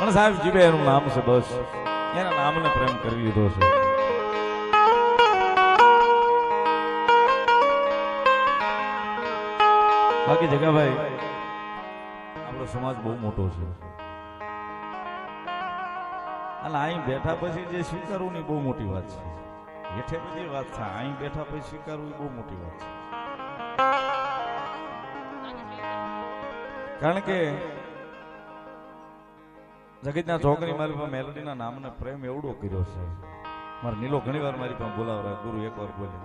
પણ સાહેબ જીવે એનું નામ છે બસ. એના નામને પ્રેમ કરી લીધો છે. બાકી જગાભાઈ, આપણો સમાજ બહુ મોટો છે. અને અહીં બેઠા પછી જે સ્વીકારવું ને બહુ મોટી વાત છે. હેઠે બધી વાત છે. અહીં બેઠા પછી સ્વીકારવું બહુ મોટી વાત છે. કારણ કે જગતના છોકરી મારી પાસે મેલોડીના નામને પ્રેમ એવડો કર્યો છે. મારે નીલો ઘણી વાર મારી પાસે બોલાવરા ગુરુ એક વાર બોલે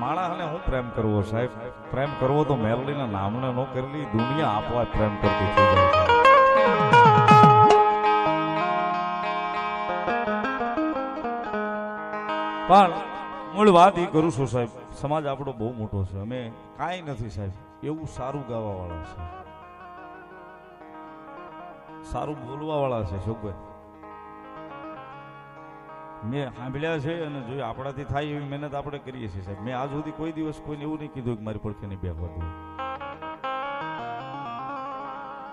માણસને હું પ્રેમ કરવો સાહેબ. પ્રેમ કરવો તો મેલોડીના નામને નો કરેલી દુનિયા આપવા પ્રેમ કરતી થઈ જાય પણ મૂળ વાત એ કરું છું સાહેબ સમાજ આપણો બહુ મોટો છે. અમે કાંઈ નથી સાહેબ એવું સારું ગાવા વાળા છે. સારું બોલવા વાળા છે શોકભાઈ મેં સાંભળ્યા છે અને જો આપણાથી થાય એવી મહેનત આપણે કરીએ છીએ સાહેબ. મેં આજ સુધી કોઈ દિવસ કોઈને એવું નહીં કીધું કે મારી પડખે નહીં બેહવા દઉં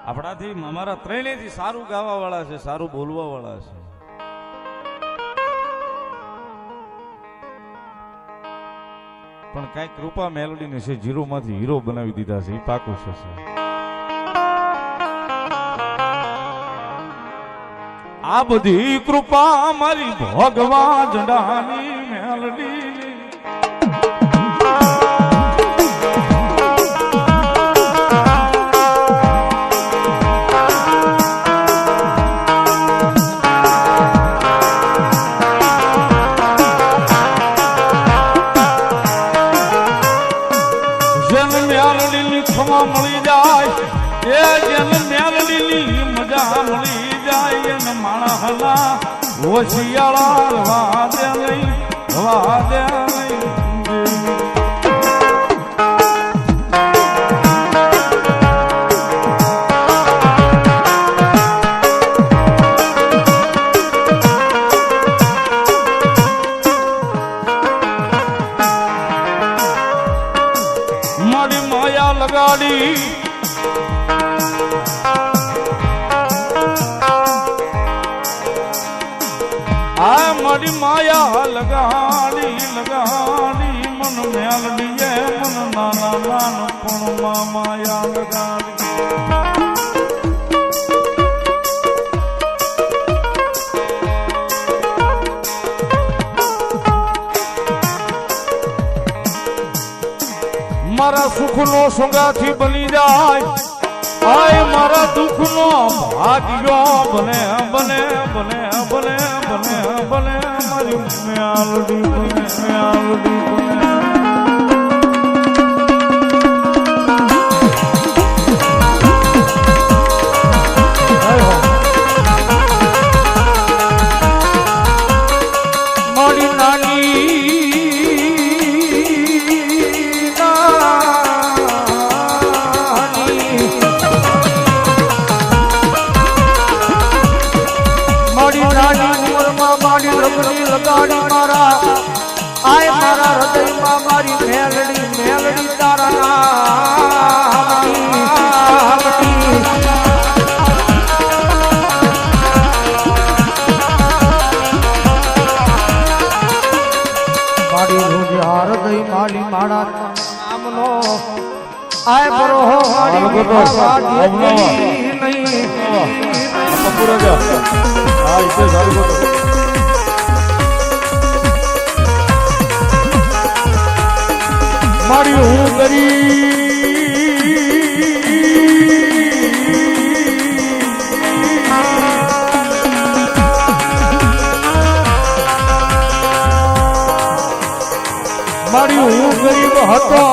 આપણાથી અમારા ત્રણેયથી સારું ગાવા વાળા છે, સારું બોલવા વાળા છે. પણ કઈ કૃપા મેલોડી ને છે જીરો માંથી હીરો બનાવી દીધા છે, એ પાકું છે આ બધી કૃપા મારી ભગવાન જડાની હોશિયાળા રવા દે નહીં માયા લગાડી લગાડી મન મેલડીએ, મન નાના નાનપણમાં માયા લગાડી મારા સુખનો સંગાથી બની જાય. આય મારા દુઃખનો ભાગ્યો. બને બને બને બને બને બને મારી મ્યાલડી બને મ્યાલડી બને માળા નામનો આય બરો મારી વાડી નહીં. મારી હું મારી હું ગરીબ હતો.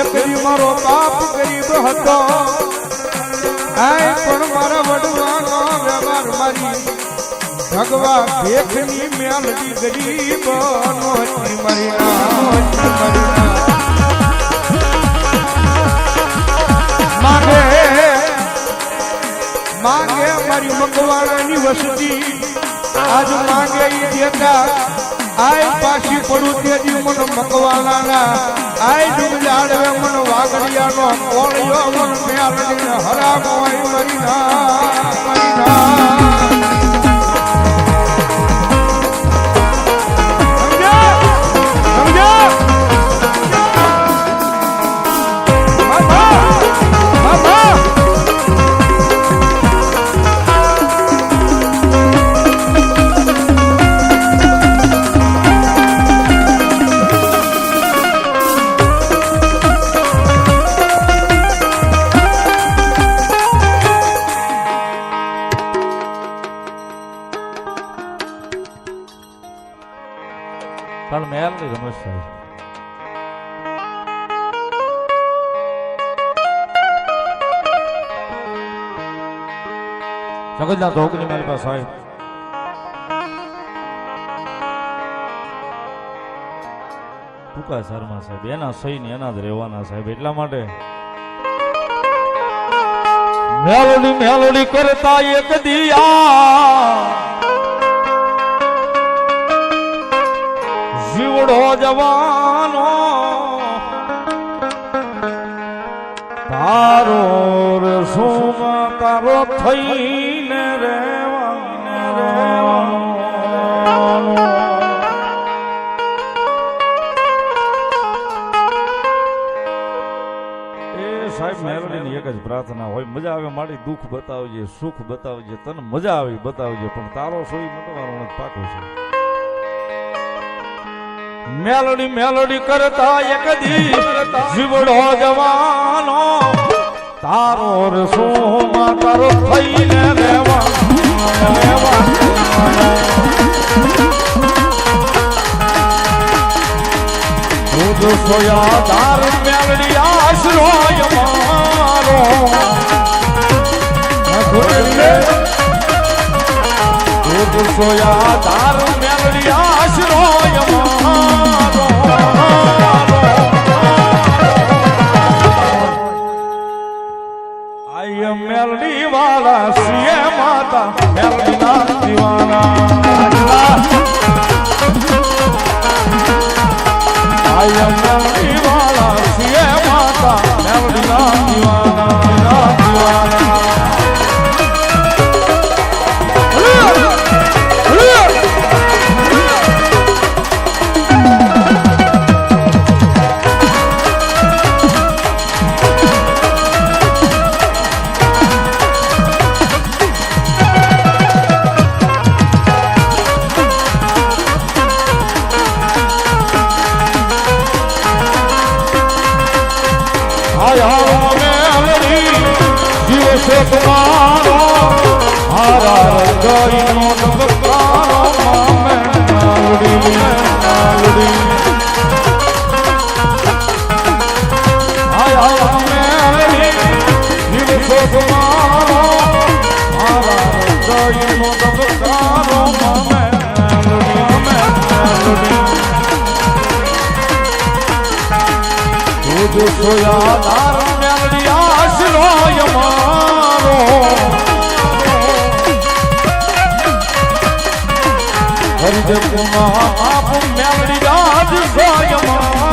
એક મારો બાપ ગરીબ હતો. પણ મારા વડવાનો વ્યવહાર મારી ભગવા ભેખની મેલડી ગરીબ નો હતી મારી. નામ હતી મારી નામ. માંગે માંગે મારી મગવાળાની વસતી. આજ માંગે દેતા. આય પાછી પડું તેથી મન મકવાલાના. આય ડૂબ જાડવે મન વાગ પાઘડિયાનો કોળિયો મન મેલડીને હરાગ હોય મરીના મરીના. જગતના ધોકની મારી પાસે સાહેબ ટૂંકા શર્મા સાહેબ, એના સહી ને એના જ રહેવાના સાહેબ, એટલા માટે. મેલોડી મેલોડી કરતા એક દિયા. જીવડો જવાનો. તારો રસુમ તારો થઈ પ્રાર્થના હોય. મજા આવે, મારી દુઃખ બતાવજે, સુખ બતાવજે, તને મજા આવી બતાવજે, પણ તારો સોઈ મટવાનો પાકો છે. મેલોડી મેલોડી કરતા એક દી જીવડો જવાનો. તારો રસોમાં તારો થઈને રહેવા. દૂધ સોયા તાર મેલડી આશ્રય મારો સોયા તાર મેલડી આશ્રય મારો દિવસે તમારો હારા રંગાઈનો નમસ્કારો મામે સોયા દાર મેલડી આશરો આવો હરિજન મહાપુણ્યાવરી રાજ સ્વયં